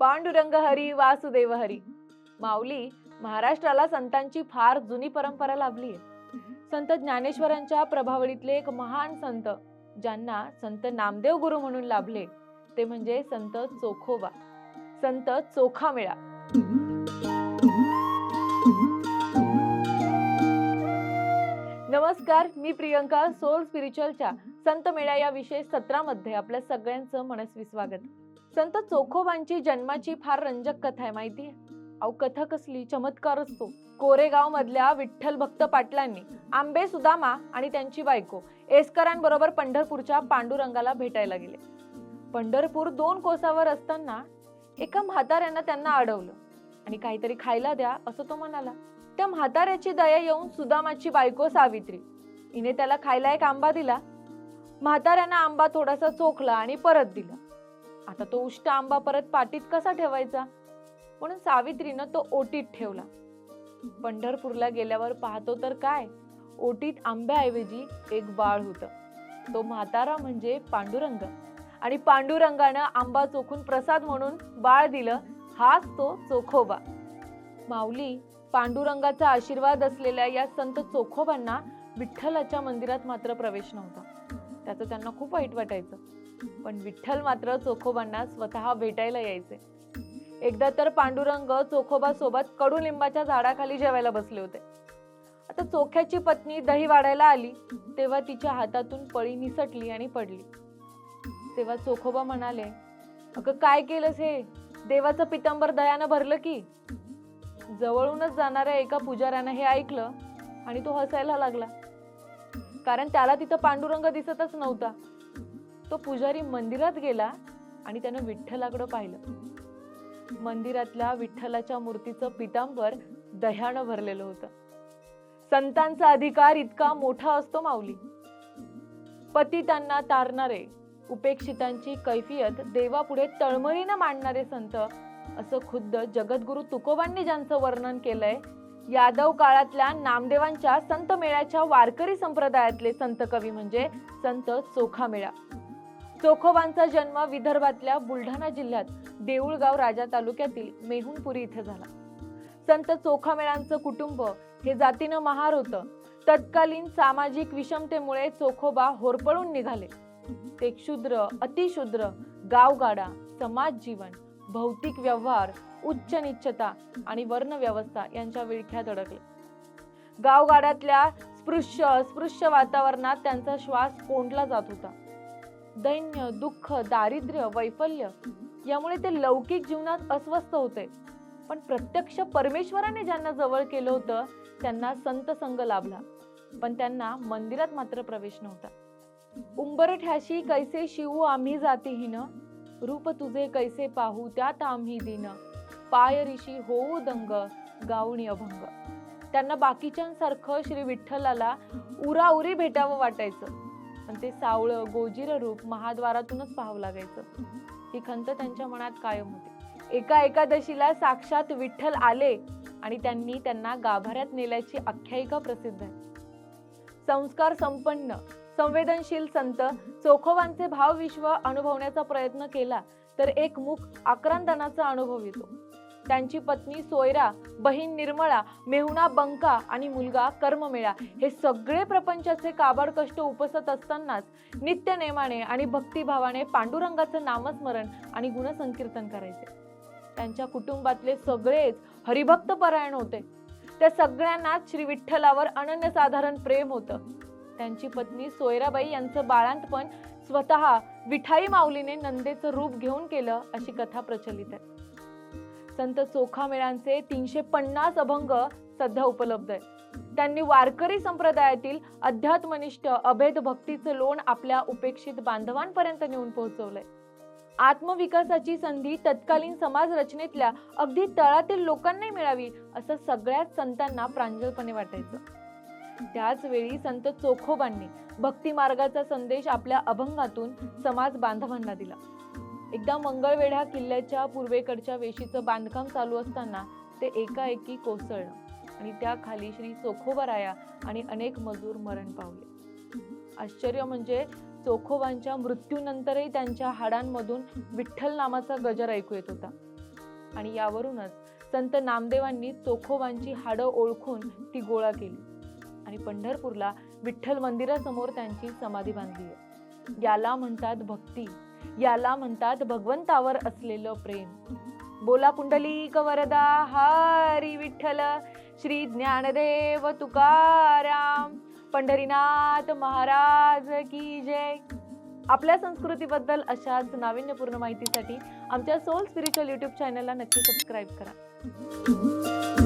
पांडुरंग हरी वासुदेव हरी माऊली महाराष्ट्राला संतांची फार जुनी परंपरा लाभली आहे संत ज्ञानेश्वरांच्या प्रभावळीतले एक महान संत ज्यांना संत नामदेव गुरु म्हणून लाभले ते म्हणजे संत चोखोबा. संत चोखा मेळा नमस्कार मी प्रियंका सोल स्पिरिच्युअलच्या संत मेळा या विशेष सत्रामध्ये आपल्या सगळ्यांचं मनस्वी स्वागत. संत चोखोबांची जन्माची फार रंजक कथा आहे माहिती अहो कथा कसली चमत्कार असतो. कोरेगाव मधल्या विठ्ठल भक्त पाटलांनी आंबे सुदामा आणि त्यांची बायको एसकरांबरोबर पंढरपूरच्या पांडुरंगाला भेटायला गेले. पंढरपूर दोन कोसावर असताना एका म्हाताऱ्यानं त्यांना अडवलं. आणि काहीतरी खायला द्या असं तो म्हणाला. त्या म्हाताऱ्याची दया येऊन सुदामाची बायको सावित्री. हिने त्याला खायला एक आंबा दिला. म्हाताऱ्यानं आंबा थोडासा चोखला आणि परत दिला. आता तो उष्ट आंबा परत पाटीत कसा ठेवायचा? म्हणून सावित्रीनं तो ओटीत ठेवला. पंढरपूरला गेल्यावर पाहतो तर काय? ओटीत आंब्याऐवजी एक बाळ होत. तो म्हातारा म्हणजे पांडुरंग. आणि पांडुरंगानं आंबा चोखून प्रसाद म्हणून बाळ दिलं हाच तो चोखोबा. माऊली पांडुरंगाचा आशीर्वाद असलेल्या या संत चोखोबांना विठ्ठलाच्या मंदिरात मात्र प्रवेश नव्हता. त्याचं त्यांना खूप वाईट वाटायचं. पण विठ्ठल मात्र चोखोबांना स्वतः भेटायला यायचे. एकदा तर पांडुरंग चोखोबा सोबत कडुलिंबाच्या झाडाखाली जेवायला बसले होते. आता चोख्याची पत्नी दही वाढायला आली तेव्हा तिच्या हातातून पळी निसटली आणि पडली. तेव्हा चोखोबा म्हणाले अगं काय केलंस हे? देवाचं पितंबर दयानं भरलं की? जवळूनच जाणाऱ्या एका पुजाऱ्यानं हे ऐकलं आणि तो हसायला लागला. कारण त्याला तिथं पांडुरंग दिसतच नव्हता. तो पुजारी मंदिरात गेला आणि त्यानं विठ्ठलाकडं पाहिलं. मंदिरातल्या विठ्ठलाच्या मूर्तीचं पितांबर दह्यानं भरलेलं होतं. संतांचा अधिकार इतका मोठा असतो माऊली. पतितांना तारणारे उपेक्षितांची कैफियत देवापुढे तळमळीनं मांडणारे संत असं खुद्द जगद्गुरु तुकोबांनी ज्यांचं वर्णन केलंय यादव काळातल्या नामदेवांच्या संत मेळ्याच्या वारकरी संप्रदायातले संत कवी म्हणजे संत चोखामेळा. चोखोबांचा जन्म विदर्भातल्या बुलढाणा जिल्ह्यात देऊळगाव राजा तालुक्यातील मेहुणपुरी इथे झाला. संत चोखामेळांचं कुटुंब हे जातीनं महार होतं. तत्कालीन सामाजिक विषमतेमुळे चोखोबा होरपळून निघाले. ते क्षुद्र अतिशूद्र गावगाडा समाज जीवन भौतिक व्यवहार उच्च निच्छता आणि वर्ण व्यवस्था यांच्या विळख्यात अडकले. गावगाड्यातल्या स्पृश्य अस्पृश्य वातावरणात त्यांचा श्वास कोंडला जात होता. दैन्य दुःख दारिद्र्य वैफल्य यामुळे ते लौकिक जीवनात अस्वस्थ होते. पण प्रत्यक्ष परमेश्वराने ज्यांना जवळ केलं होतं त्यांना संत संग लाभला. पण त्यांना मंदिरात मात्र प्रवेश नव्हता. उंबरठ्याशी कैसे शिवू आम्ही जातीहीन? रूप तुझे कैसे पाहू त्यात आम्ही दिन. पाय ऋषी होऊ दंग गाऊणी अभंग. त्यांना बाकीच्यांसारखं श्री विठ्ठलाला उराउरी भेटावं वाटायचं. पण ते सावळं गोजीर रूप महाद्वारातूनच पाहावं लागायचं. ही खंत त्यांच्या मनात कायम होती. एका एकादशीला साक्षात विठ्ठल आले आणि त्यांनी त्यांना गाभाऱ्यात नेल्याची आख्यायिका प्रसिद्ध आहे. संस्कार संपन्न संवेदनशील संत चोखोबांचे भावविश्व अनुभवण्याचा प्रयत्न केला तर एक मुख आक्रांदनाचा अनुभव येतो. त्यांची पत्नी सोयरा बहीण निर्मळा मेहुणा बंका आणि मुलगा कर्ममेळा हे सगळे प्रपंचाचे काबाड कष्ट उपसत असतानाच नित्यनेमाने आणि भक्तिभावाने पांडुरंगाचं नामस्मरण आणि गुणसंकीर्तन करायचे. त्यांच्या कुटुंबातले सगळेच हरिभक्त परायण होते. त्या सगळ्यांनाच श्री विठ्ठलावर अनन्यसाधारण प्रेम होतं. त्यांची पत्नी सोयराबाई यांचं बाळांतपण स्वतः विठाई माऊलीने नंदेचं रूप घेऊन केलं अशी कथा प्रचलित आहे. संत चोखामेळांचे तीनशे पन्नास अभंग सध्या उपलब्ध आहे त्यांनी वारकरी संप्रदायातील अध्यात्मनिष्ठ अभेद भक्तीचं लोण आपल्या उपेक्षित बांधवांपर्यंत नेऊन पोहोचवलंय. आत्मविकासाची संधी तत्कालीन समाज रचनेतल्या अगदी तळातील लोकांनाही मिळावी असं सगळ्याच संतांना प्रांजलपणे वाटायचं. त्याच वेळी संत चोखोबांनी भक्ती मार्गाचा संदेश आपल्या अभंगातून समाज बांधवांना दिला. एकदा मंगळवेढा किल्ल्याच्या पूर्वेकडच्या वेशीचं बांधकाम चालू असताना ते एकाएकी कोसळलं आणि त्याखाली श्री चोखोबाराया आणि अनेक मजूर मरण पावले. आश्चर्य म्हणजे चोखोबांच्या मृत्यूनंतरही त्यांच्या हाडांमधून विठ्ठल नामाचा गजर ऐकू येत होता. आणि यावरूनच संत नामदेवांनी चोखोबांची हाडं ओळखून ती गोळा केली आणि पंढरपूरला विठ्ठल मंदिरासमोर त्यांची समाधी बांधली आहे. याला म्हणतात भक्ती. याला म्हणतात भगवंतावर असलेलं प्रेम. बोला पुंडलिक वरदा हरी विठ्ठल श्री ज्ञानदेव तुकाराम पंढरीनाथ महाराज की जय. आपल्या संस्कृतीबद्दल अशाच नाविन्यपूर्ण माहितीसाठी आमच्या सोल स्पिरिच्युअल यूट्यूब चॅनलला नक्की सबस्क्राईब करा.